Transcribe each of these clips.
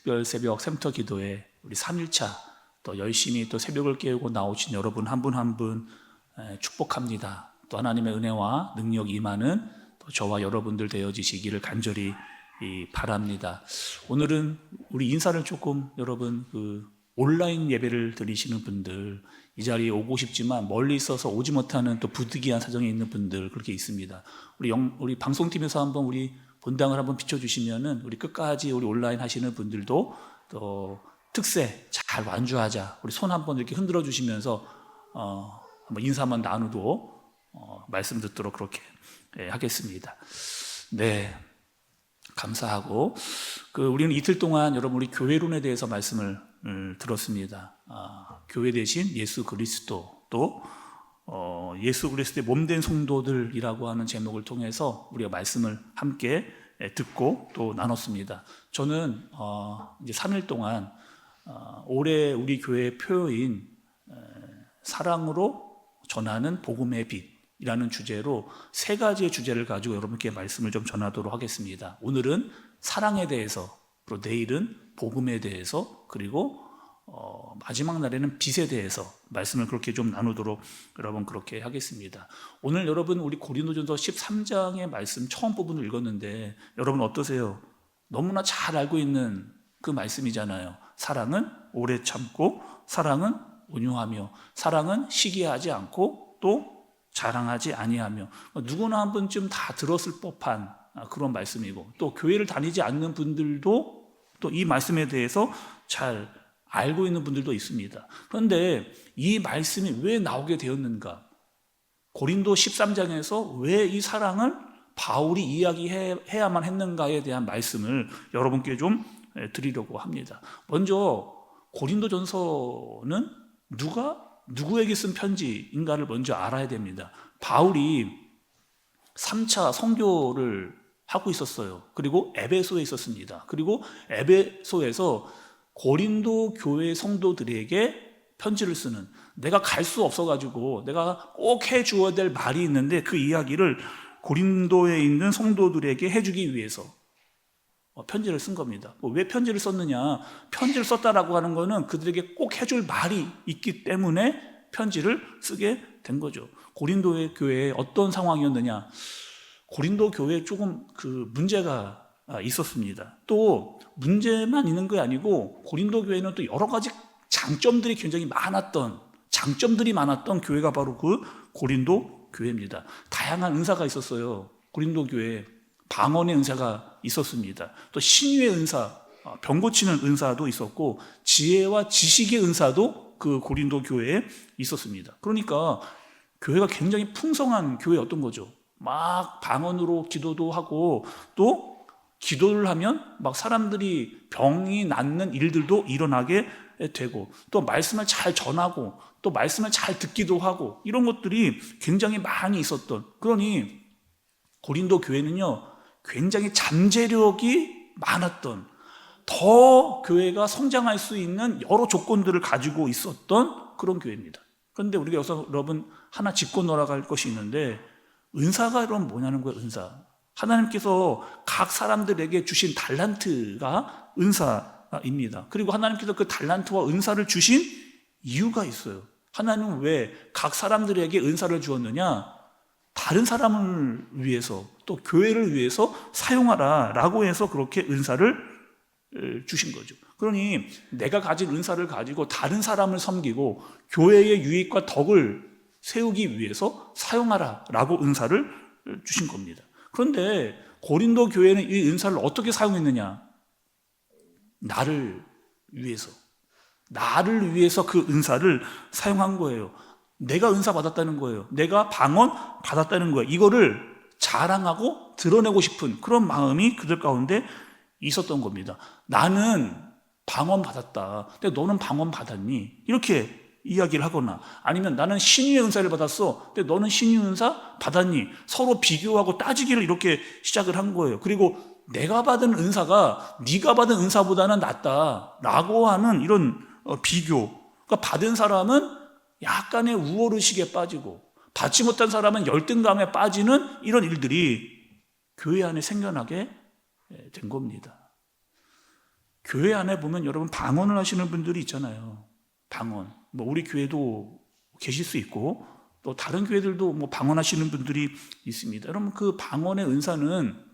특별 새벽 샘터 기도회 우리 3일차 또 열심히 또 새벽을 깨우고 나오신 여러분 한 분 한 분 축복합니다. 또 하나님의 은혜와 능력 임하는 또 저와 여러분들 되어지시기를 간절히 이 바랍니다. 오늘은 우리 인사를 조금 여러분 그 온라인 예배를 드리시는 분들 이 자리에 오고 싶지만 멀리 있어서 오지 못하는 또 부득이한 사정에 있는 분들 그렇게 있습니다. 우리 영, 우리 방송팀에서 한번 우리 본당을 한번 비춰주시면은 우리 끝까지 우리 온라인 하시는 분들도 또 특세 잘 완주하자. 우리 손 한번 이렇게 흔들어 주시면서 어, 한번 인사만 나누도 어, 말씀 듣도록 그렇게 예, 하겠습니다. 네. 감사하고 그 우리는 이틀 동안 여러분 우리 교회론에 대해서 말씀을 음, 들었습니다. 아, 교회 대신 예수 그리스도 또 어, 예수 그리스도의 몸된 성도들이라고 하는 제목을 통해서 우리가 말씀을 함께 예, 듣고 또 나눴습니다. 저는 어, 이제 3일 동안 어, 올해 우리 교회의 표어인 에, 사랑으로 전하는 복음의 빛이라는 주제로 세 가지의 주제를 가지고 여러분께 말씀을 좀 전하도록 하겠습니다. 오늘은 사랑에 대해서, 그리고 내일은 복음에 대해서, 그리고 어, 마지막 날에는 빛에 대해서 말씀을 그렇게 좀 나누도록 여러분 그렇게 하겠습니다. 오늘 여러분 우리 고린도전서 13장의 말씀 처음 부분을 읽었는데 여러분 어떠세요? 너무나 잘 알고 있는 그 말씀이잖아요. 사랑은 오래 참고 사랑은 온유하며 사랑은 시기하지 않고 또 자랑하지 아니하며 누구나 한 번쯤 다 들었을 법한 그런 말씀이고 또 교회를 다니지 않는 분들도 또 이 말씀에 대해서 잘 알고 있는 분들도 있습니다. 그런데 이 말씀이 왜 나오게 되었는가? 고린도 13장에서 왜 이 사랑을 바울이 이야기해야만 했는가에 대한 말씀을 여러분께 좀 드리려고 합니다. 먼저 고린도전서는 누가 누구에게 쓴 편지인가를 먼저 알아야 됩니다. 바울이 3차 성교를 하고 있었어요. 그리고 에베소에 있었습니다. 그리고 에베소에서 고린도 교회 성도들에게 편지를 쓰는 내가 갈 수 없어가지고 내가 꼭 해주어야 될 말이 있는데 그 이야기를 고린도에 있는 성도들에게 해주기 위해서 어, 편지를 쓴 겁니다. 뭐왜 편지를 썼느냐? 편지를 썼다라고 하는 거는 그들에게 꼭 해줄 말이 있기 때문에 편지를 쓰게 된 거죠. 고린도의 교회에 어떤 상황이었느냐? 고린도 교회에 조금 그 문제가 아, 있었습니다. 또 문제만 있는 게 아니고 고린도 교회는 또 여러 가지 장점들이 굉장히 많았던 장점들이 많았던 교회가 바로 그 고린도 교회입니다. 다양한 은사가 있었어요. 고린도 교회에 방언의 은사가 있었습니다. 또 신유의 은사, 어, 병 고치는 은사도 있었고 지혜와 지식의 은사도 그 고린도 교회에 있었습니다. 그러니까 교회가 굉장히 풍성한 교회였던 거죠. 막 방언으로 기도도 하고 또 기도를 하면 막 사람들이 병이 낫는 일들도 일어나게 되고 또 말씀을 잘 전하고 또 말씀을 잘 듣기도 하고 이런 것들이 굉장히 많이 있었던 그러니 고린도 교회는요 굉장히 잠재력이 많았던 더 교회가 성장할 수 있는 여러 조건들을 가지고 있었던 그런 교회입니다. 그런데 우리가 여기서 여러분 하나 짚고 놀아갈 것이 있는데 은사가 그럼 뭐냐는 거예요, 은사. 하나님께서 각 사람들에게 주신 달란트가 은사입니다. 그리고 하나님께서 그 달란트와 은사를 주신 이유가 있어요. 하나님은 왜 각 사람들에게 은사를 주었느냐? 다른 사람을 위해서 또 교회를 위해서 사용하라라고 해서 그렇게 은사를 주신 거죠. 그러니 내가 가진 은사를 가지고 다른 사람을 섬기고 교회의 유익과 덕을 세우기 위해서 사용하라라고 은사를 주신 겁니다. 그런데 고린도 교회는 이 은사를 어떻게 사용했느냐? 나를 위해서. 나를 위해서 그 은사를 사용한 거예요. 내가 은사 받았다는 거예요. 내가 방언 받았다는 거예요. 이거를 자랑하고 드러내고 싶은 그런 마음이 그들 가운데 있었던 겁니다. 나는 방언 받았다. 근데 너는 방언 받았니? 이렇게 이야기를 하거나 아니면 나는 신유의 은사를 받았어. 근데 너는 신유 은사 받았니? 서로 비교하고 따지기를 이렇게 시작을 한 거예요. 그리고 내가 받은 은사가 네가 받은 은사보다는 낫다라고 하는 이런 어, 비교. 그러니까 받은 사람은 약간의 우월의식에 빠지고 받지 못한 사람은 열등감에 빠지는 이런 일들이 교회 안에 생겨나게 된 겁니다. 교회 안에 보면 여러분 방언을 하시는 분들이 있잖아요. 방언. 뭐 우리 교회도 계실 수 있고 또 다른 교회들도 뭐 방언하시는 분들이 있습니다. 여러분 그 방언의 은사는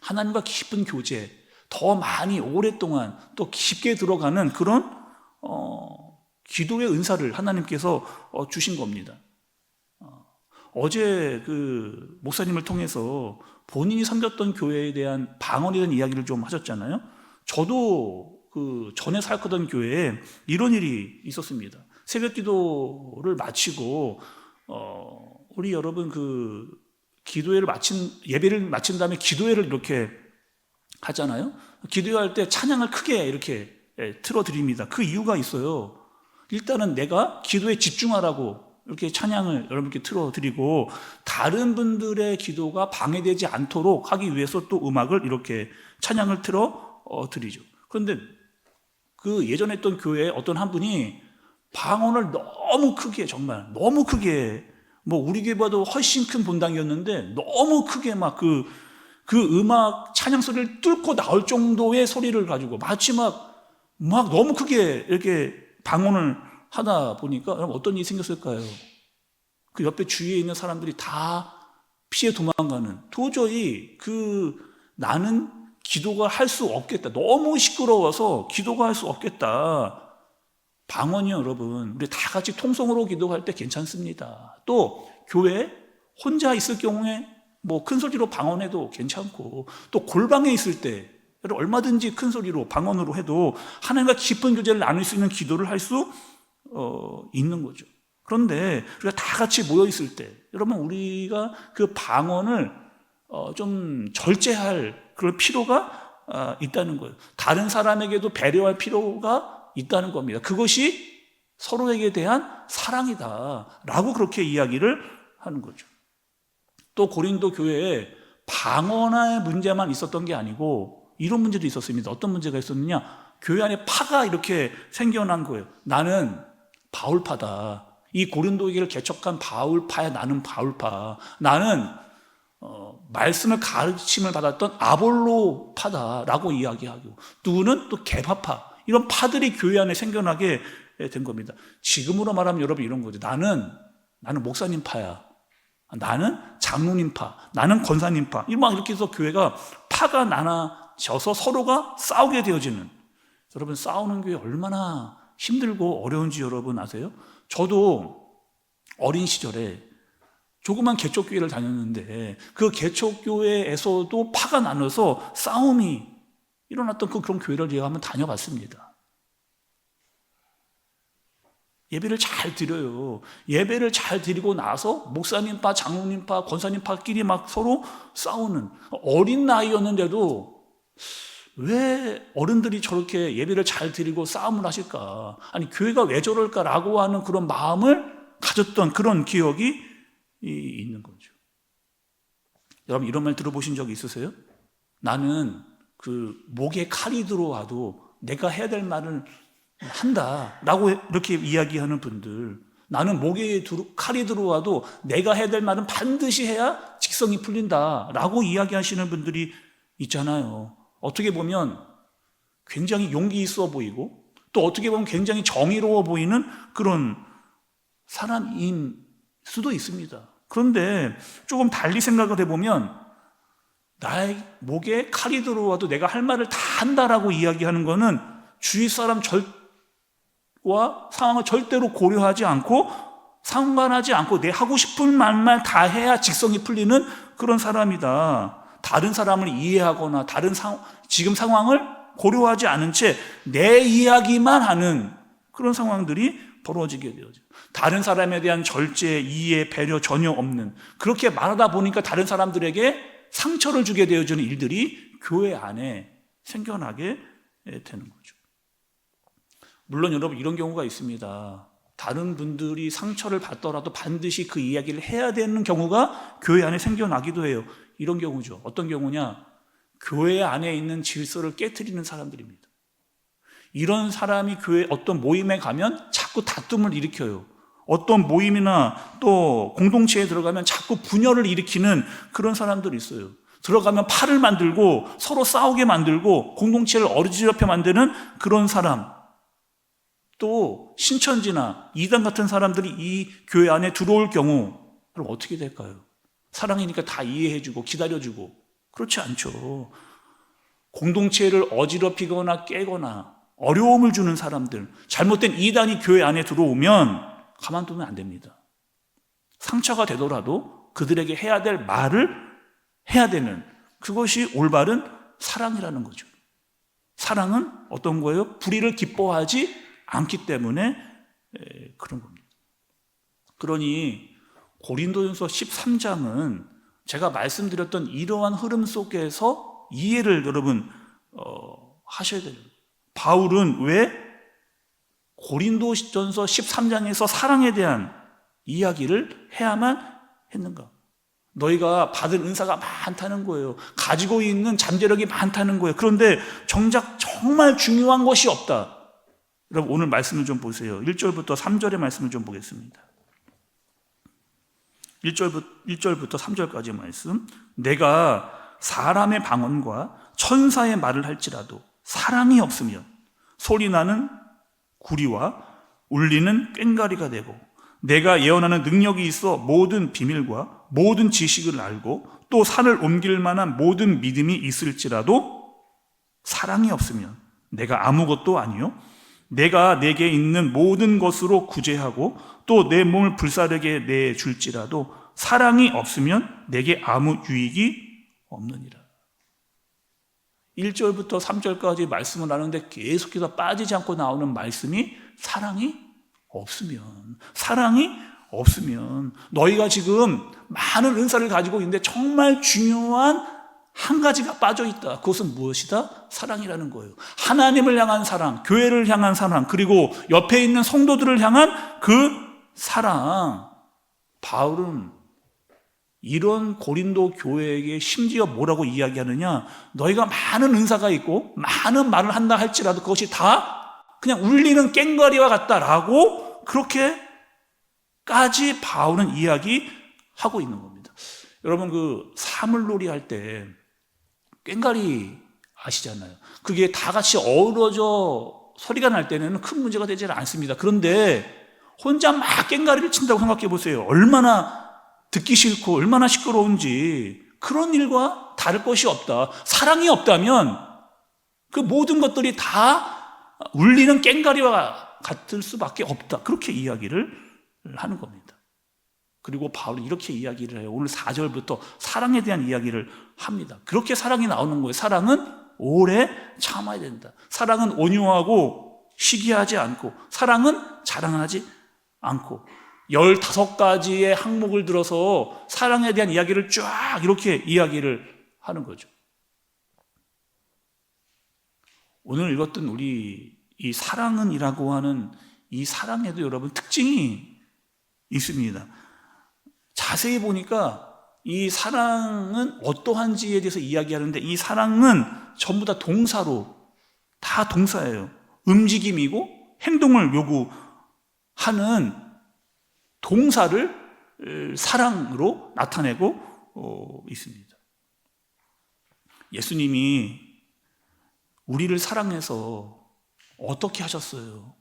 하나님과 깊은 교제, 더 많이 오랫동안 또 깊게 들어가는 그런 어, 기도의 은사를 하나님께서 어, 주신 겁니다. 어, 제그 목사님을 통해서 본인이 섬겼던 교회에 대한 방언에 대한 이야기를 좀 하셨잖아요. 저도 그 전에 살았던 교회에 이런 일이 있었습니다. 새벽 기도를 마치고 어, 우리 여러분 그 기도회를 마친 예배를 마친 다음에 기도회를 이렇게 하잖아요. 기도할 때 찬양을 크게 이렇게 예, 틀어 드립니다. 그 이유가 있어요. 일단은 내가 기도에 집중하라고 이렇게 찬양을 여러분께 틀어 드리고 다른 분들의 기도가 방해되지 않도록 하기 위해서 또 음악을 이렇게 찬양을 틀어 어, 드리죠. 그런데 그 예전에 했던 교회에 어떤 한 분이 방언을 너무 크게 정말 너무 크게 뭐 우리 교회보다도 훨씬 큰 본당이었는데 너무 크게 막 그 그 음악 찬양 소리를 뚫고 나올 정도의 소리를 가지고 마치 막 막 너무 크게 이렇게 방언을 하다 보니까 어떤 일이 생겼을까요? 그 옆에 주위에 있는 사람들이 다 피해 도망가는 도저히 그 나는 기도가 할 수 없겠다. 너무 시끄러워서 기도가 할 수 없겠다. 방언이요, 여러분. 우리 다 같이 통성으로 기도할 때 괜찮습니다. 또 교회 혼자 있을 경우에 뭐 큰 소리로 방언해도 괜찮고 또 골방에 있을 때 얼마든지 큰 소리로 방언으로 해도 하나님과 깊은 교제를 나눌 수 있는 기도를 할수 어, 있는 거죠. 그런데 우리가 다 같이 모여 있을 때 여러분 우리가 그 방언을 어, 좀 절제할 그런 필요가 어, 있다는 거예요. 다른 사람에게도 배려할 필요가 있다는 겁니다. 그것이 서로에게 대한 사랑이다라고 그렇게 이야기를 하는 거죠. 또 고린도 교회에 방언의 문제만 있었던 게 아니고 이런 문제도 있었습니다. 어떤 문제가 있었느냐? 교회 안에 파가 이렇게 생겨난 거예요. 나는 바울파다. 이 고린도에게를 개척한 바울파야 나는 바울파. 나는 어, 말씀을 가르침을 받았던 아볼로파다라고 이야기하고 누구는 또 개파파 이런 파들이 교회 안에 생겨나게 된 겁니다. 지금으로 말하면 여러분 이런 거죠. 나는 나는 목사님 파야. 나는 장로님 파. 나는 권사님 파. 막 이렇게 해서 교회가 파가 나눠져서 서로가 싸우게 되어지는. 여러분 싸우는 교회 얼마나 힘들고 어려운지 여러분 아세요? 저도 어린 시절에 조그만 개척교회를 다녔는데 그 개척교회에서도 파가 나눠서 싸움이 일어났던 그 그런 교회를 제가 한번 다녀봤습니다. 예배를 잘 드려요. 예배를 잘 드리고 나서 목사님파, 장로님파, 권사님파끼리 막 서로 싸우는 어린 나이였는데도 왜 어른들이 저렇게 예배를 잘 드리고 싸움을 하실까? 아니, 교회가 왜 저럴까라고 하는 그런 마음을 가졌던 그런 기억이 있는 거죠. 여러분, 이런 말 들어보신 적 있으세요? 나는 그 목에 칼이 들어와도 내가 해야 될 말을 한다 라고 이렇게 이야기하는 분들 나는 목에 칼이 들어와도 내가 해야 될 말은 반드시 해야 직성이 풀린다 라고 이야기하시는 분들이 있잖아요. 어떻게 보면 굉장히 용기 있어 보이고 또 어떻게 보면 굉장히 정의로워 보이는 그런 사람인 수도 있습니다. 그런데 조금 달리 생각을 해보면 나의 목에 칼이 들어와도 내가 할 말을 다 한다라고 이야기하는 것은 주위 사람 절과 상황을 절대로 고려하지 않고 상관하지 않고 내 하고 싶은 말만 다 해야 직성이 풀리는 그런 사람이다. 다른 사람을 이해하거나 다른 상, 지금 상황을 고려하지 않은 채 내 이야기만 하는 그런 상황들이 벌어지게 되어져. 다른 사람에 대한 절제, 이해, 배려 전혀 없는 그렇게 말하다 보니까 다른 사람들에게 상처를 주게 되어지는 일들이 교회 안에 생겨나게 되는 거죠. 물론 여러분 이런 경우가 있습니다. 다른 분들이 상처를 받더라도 반드시 그 이야기를 해야 되는 경우가 교회 안에 생겨나기도 해요. 이런 경우죠. 어떤 경우냐? 교회 안에 있는 질서를 깨뜨리는 사람들입니다. 이런 사람이 교회 어떤 모임에 가면 자꾸 다툼을 일으켜요. 어떤 모임이나 또 공동체에 들어가면 자꾸 분열을 일으키는 그런 사람들이 있어요. 들어가면 팔을 만들고 서로 싸우게 만들고 공동체를 어지럽혀 만드는 그런 사람. 또 신천지나 이단 같은 사람들이 이 교회 안에 들어올 경우 그럼 어떻게 될까요? 사랑이니까 다 이해해주고 기다려주고 그렇지 않죠. 공동체를 어지럽히거나 깨거나 어려움을 주는 사람들, 잘못된 이단이 교회 안에 들어오면 가만두면 안 됩니다. 상처가 되더라도 그들에게 해야 될 말을 해야 되는 그것이 올바른 사랑이라는 거죠. 사랑은 어떤 거예요? 불의를 기뻐하지 않기 때문에 그런 겁니다. 그러니 고린도전서 13장은 제가 말씀드렸던 이러한 흐름 속에서 이해를 여러분 어, 하셔야 돼요. 바울은 왜 고린도전서 13장에서 사랑에 대한 이야기를 해야만 했는가? 너희가 받은 은사가 많다는 거예요. 가지고 있는 잠재력이 많다는 거예요. 그런데 정작 정말 중요한 것이 없다. 여러분 오늘 말씀을 좀 보세요. 1절부터 3절의 말씀을 좀 보겠습니다. 1절부터, 1절부터 3절까지 말씀. 내가 사람의 방언과 천사의 말을 할지라도 사랑이 없으면 소리나는 구리와 울리는 꽹가리가 되고 내가 예언하는 능력이 있어 모든 비밀과 모든 지식을 알고 또 산을 옮길 만한 모든 믿음이 있을지라도 사랑이 없으면 내가 아무것도 아니요 내가 내게 있는 모든 것으로 구제하고 또 내 몸을 불사르게 내 줄지라도 사랑이 없으면 내게 아무 유익이 없느니라. 1절부터 3절까지 말씀을 하는데 계속해서 빠지지 않고 나오는 말씀이 사랑이 없으면 사랑이 없으면 너희가 지금 많은 은사를 가지고 있는데 정말 중요한 한 가지가 빠져 있다. 그것은 무엇이다? 사랑이라는 거예요. 하나님을 향한 사랑, 교회를 향한 사랑, 그리고 옆에 있는 성도들을 향한 그 사랑. 바울은 이런 고린도 교회에게 심지어 뭐라고 이야기하느냐? 너희가 많은 은사가 있고 많은 말을 한다 할지라도 그것이 다 그냥 울리는 깽가리와 같다라고 그렇게까지 바울은 이야기하고 있는 겁니다. 여러분 그 사물놀이 할때 꽹가리 아시잖아요. 그게 다 같이 어우러져 소리가 날 때는 큰 문제가 되지 않습니다. 그런데 혼자 막 꽹가리를 친다고 생각해 보세요. 얼마나 듣기 싫고 얼마나 시끄러운지 그런 일과 다를 것이 없다. 사랑이 없다면 그 모든 것들이 다 울리는 꽹가리와 같을 수밖에 없다. 그렇게 이야기를 하는 겁니다. 그리고 바울이 이렇게 이야기를 해요. 오늘 4절부터 사랑에 대한 이야기를 합니다. 그렇게 사랑이 나오는 거예요. 사랑은 오래 참아야 된다. 사랑은 온유하고 시기하지 않고, 사랑은 자랑하지 않고, 15가지의 항목을 들어서 사랑에 대한 이야기를 쫙 이렇게 이야기를 하는 거죠. 오늘 읽었던 우리 이 사랑은이라고 하는 이 사랑에도 여러분 특징이 있습니다. 자세히 보니까 이 사랑은 어떠한지에 대해서 이야기하는데 이 사랑은 전부 다 동사로 다 동사예요. 움직임이고 행동을 요구하는 동사를 사랑으로 나타내고 어, 있습니다. 예수님이 우리를 사랑해서 어떻게 하셨어요?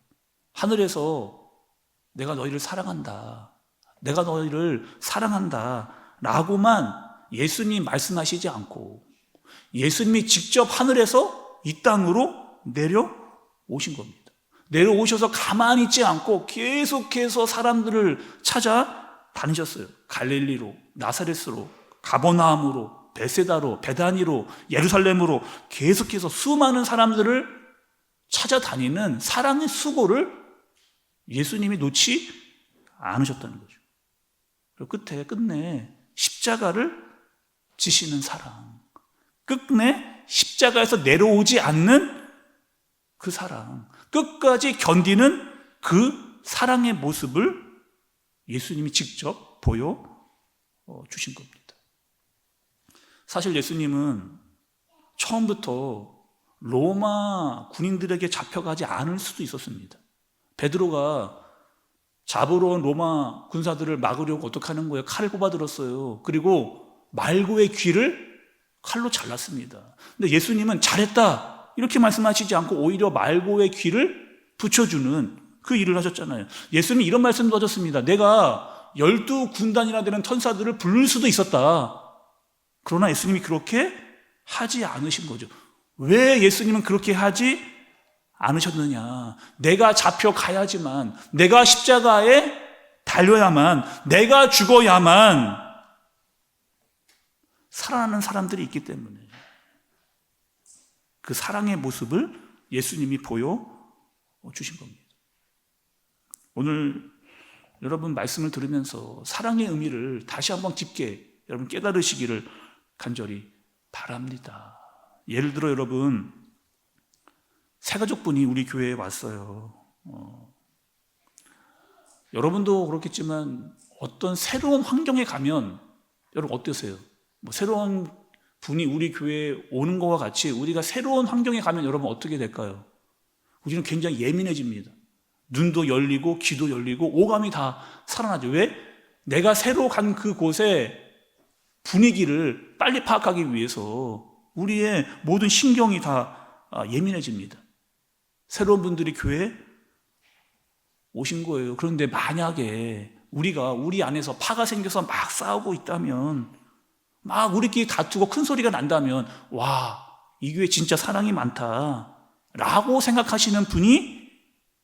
하늘에서 내가 너희를 사랑한다. 내가 너희를 사랑한다. 라고만 예수님 말씀하시지 않고 예수님이 직접 하늘에서 이 땅으로 내려오신 겁니다. 내려오셔서 가만히 있지 않고 계속해서 사람들을 찾아 다니셨어요. 갈릴리로, 나사렛으로, 가버나움으로, 베세다로, 베다니로, 예루살렘으로 계속해서 수많은 사람들을 찾아다니는 사랑의 수고를 예수님이 놓지 않으셨다는 거죠. 그리고 끝에 끝내 십자가를 지시는 사랑. 끝내 십자가에서 내려오지 않는 그 사랑. 끝까지 견디는 그 사랑의 모습을 예수님이 직접 보여 어, 주신 겁니다. 사실 예수님은 처음부터 로마 군인들에게 잡혀가지 않을 수도 있었습니다. 베드로가 잡으러 온 로마 군사들을 막으려고 어떻게 하는 거예요? 칼을 뽑아 들었어요. 그리고 말고의 귀를 칼로 잘랐습니다. 근데 예수님은 잘했다. 이렇게 말씀하시지 않고 오히려 말고의 귀를 붙여주는 그 일을 하셨잖아요. 예수님이 이런 말씀도 하셨습니다. 내가 열두 군단이나 되는 천사들을 부를 수도 있었다. 그러나 예수님이 그렇게 하지 않으신 거죠. 왜 예수님은 그렇게 하지 않으셨느냐? 내가 잡혀가야지만, 내가 십자가에 달려야만, 내가 죽어야만 살아나는 사람들이 있기 때문에 그 사랑의 모습을 예수님이 보여 주신 겁니다. 오늘 여러분 말씀을 들으면서 사랑의 의미를 다시 한번 깊게 여러분 깨달으시기를 간절히 바랍니다. 예를 들어 여러분 새 가족분이 우리 교회에 왔어요. 어, 여러분도 그렇겠지만 어떤 새로운 환경에 가면 여러분 어떠세요? 뭐 새로운 분이 우리 교회에 오는 것과 같이 우리가 새로운 환경에 가면 여러분 어떻게 될까요? 우리는 굉장히 예민해집니다. 눈도 열리고 귀도 열리고 오감이 다 살아나죠. 왜? 내가 새로 간 그곳의 분위기를 빨리 파악하기 위해서 우리의 모든 신경이 다 아, 예민해집니다. 새로운 분들이 교회에 오신 거예요. 그런데 만약에 우리가 우리 안에서 파가 생겨서 막 싸우고 있다면 막 우리끼리 다투고 큰 소리가 난다면 와, 이 교회 진짜 사랑이 많다. 라고 생각하시는 분이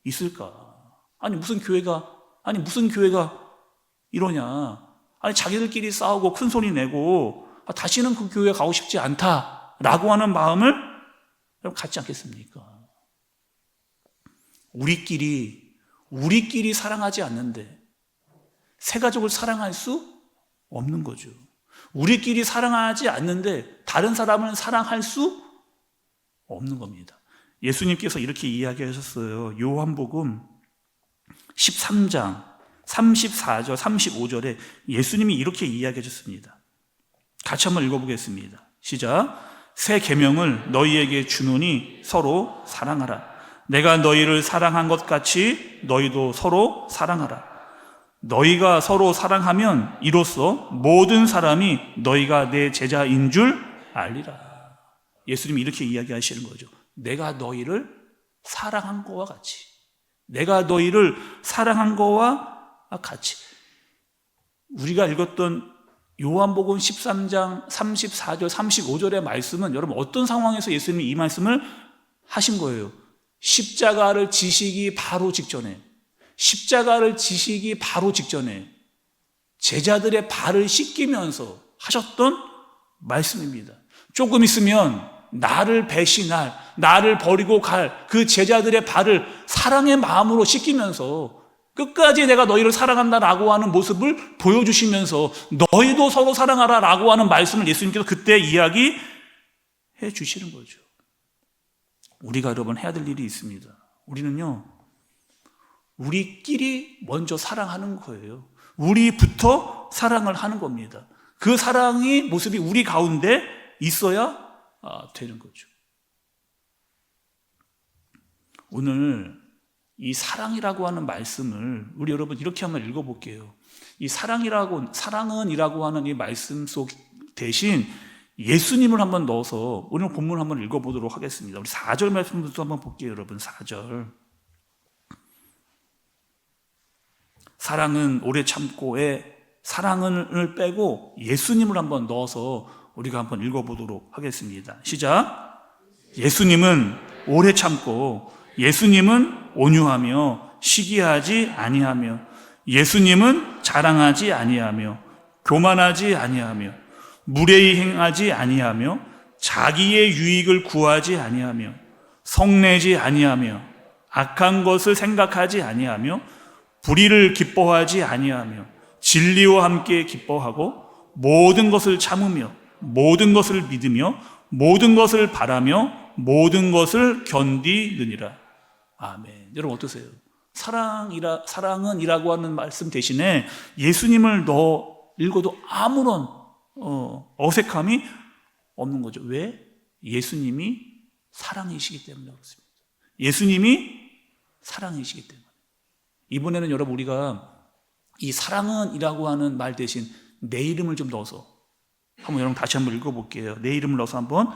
있을까? 아니, 무슨 교회가, 아니, 무슨 교회가 이러냐? 아니, 자기들끼리 싸우고 큰 소리 내고 아, 다시는 그 교회 가고 싶지 않다. 라고 하는 마음을 여러분 갖지 않겠습니까? 우리끼리, 우리끼리 사랑하지 않는데 새 가족을 사랑할 수 없는 거죠. 우리끼리 사랑하지 않는데 다른 사람을 사랑할 수 없는 겁니다. 예수님께서 이렇게 이야기하셨어요. 요한복음 13장 34절, 35절에 예수님이 이렇게 이야기하셨습니다. 같이 한번 읽어보겠습니다. 시작. 새 계명을 너희에게 주노니 서로 사랑하라. 내가 너희를 사랑한 것 같이 너희도 서로 사랑하라. 너희가 서로 사랑하면 이로써 모든 사람이 너희가 내 제자인 줄 알리라. 예수님이 이렇게 이야기하시는 거죠. 내가 너희를 사랑한 거와 같이. 내가 너희를 사랑한 거와 같이. 우리가 읽었던 요한복음 13장 34절, 35절의 말씀은 여러분 어떤 상황에서 예수님이 이 말씀을 하신 거예요? 십자가를 지시기 바로 직전에. 십자가를 지시기 바로 직전에 제자들의 발을 씻기면서 하셨던 말씀입니다. 조금 있으면 나를 배신할, 나를 버리고 갈 그 제자들의 발을 사랑의 마음으로 씻기면서 끝까지 내가 너희를 사랑한다라고 하는 모습을 보여주시면서 너희도 서로 사랑하라라고 하는 말씀을 예수님께서 그때 이야기해 주시는 거죠. 우리가 여러분 해야 될 일이 있습니다. 우리는요, 우리끼리 먼저 사랑하는 거예요. 우리부터 사랑을 하는 겁니다. 그 사랑의 모습이 우리 가운데 있어야 아, 되는 거죠. 오늘 이 사랑이라고 하는 말씀을 우리 여러분 이렇게 한번 읽어볼게요. 이 사랑이라고 사랑은이라고 하는 이 말씀 속 대신 예수님을 한번 넣어서 오늘 본문 한번 읽어보도록 하겠습니다. 우리 4절 말씀부터 한번 볼게요, 여러분. 4절. 사랑은 오래 참고에 사랑을 빼고 예수님을 한번 넣어서 우리가 한번 읽어보도록 하겠습니다. 시작. 예수님은 오래 참고 예수님은 온유하며 시기하지 아니하며 예수님은 자랑하지 아니하며 교만하지 아니하며 무례히 행하지 아니하며 자기의 유익을 구하지 아니하며 성내지 아니하며 악한 것을 생각하지 아니하며 불의를 기뻐하지 아니하며 진리와 함께 기뻐하고 모든 것을 참으며 모든 것을 믿으며 모든 것을 바라며 모든 것을 견디느니라. 아멘. 여러분 어떠세요? 사랑이라 사랑은이라고 하는 말씀 대신에 예수님을 넣어 읽어도 아무런 어, 어색함이 없는 거죠. 왜? 예수님이 사랑이시기 때문에 그렇습니다. 예수님이 사랑이시기 때문에. 이번에는 여러분 우리가 이 사랑은이라고 하는 말 대신 내 이름을 좀 넣어서 한번 여러분 다시 한번 읽어볼게요. 내 이름을 넣어서 한번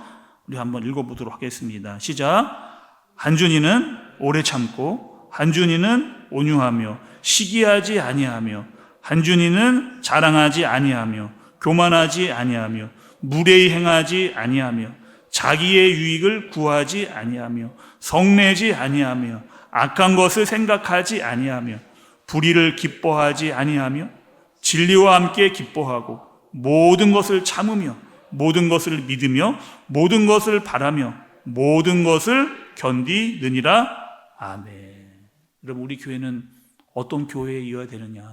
우리 한번 읽어보도록 하겠습니다. 시작. 한준이는 오래 참고 한준이는 온유하며 시기하지 아니하며 한준이는 자랑하지 아니하며 교만하지 아니하며 무례히 행하지 아니하며 자기의 유익을 구하지 아니하며 성내지 아니하며 악한 것을 생각하지 아니하며 불의를 기뻐하지 아니하며 진리와 함께 기뻐하고 모든 것을 참으며 모든 것을 믿으며 모든 것을 바라며 모든 것을 견디느니라 아멘. 여러분 우리 교회는 어떤 교회이어야 되느냐?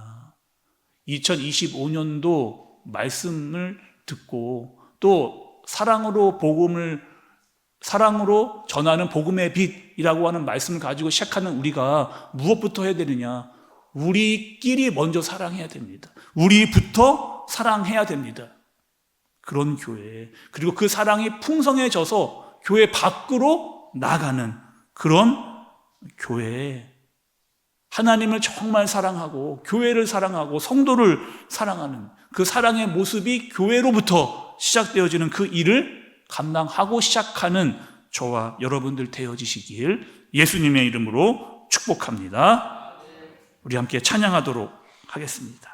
2025년도 말씀을 듣고 또 사랑으로 복음을 사랑으로 전하는 복음의 빛이라고 하는 말씀을 가지고 시작하는 우리가 무엇부터 해야 되느냐? 우리끼리 먼저 사랑해야 됩니다. 우리부터 사랑해야 됩니다. 그런 교회. 그리고 그 사랑이 풍성해져서 교회 밖으로 나가는 그런 교회. 하나님을 정말 사랑하고 교회를 사랑하고 성도를 사랑하는 그 사랑의 모습이 교회로부터 시작되어지는 그 일을 감당하고 시작하는 저와 여러분들 되어지시길 예수님의 이름으로 축복합니다. 우리 함께 찬양하도록 하겠습니다.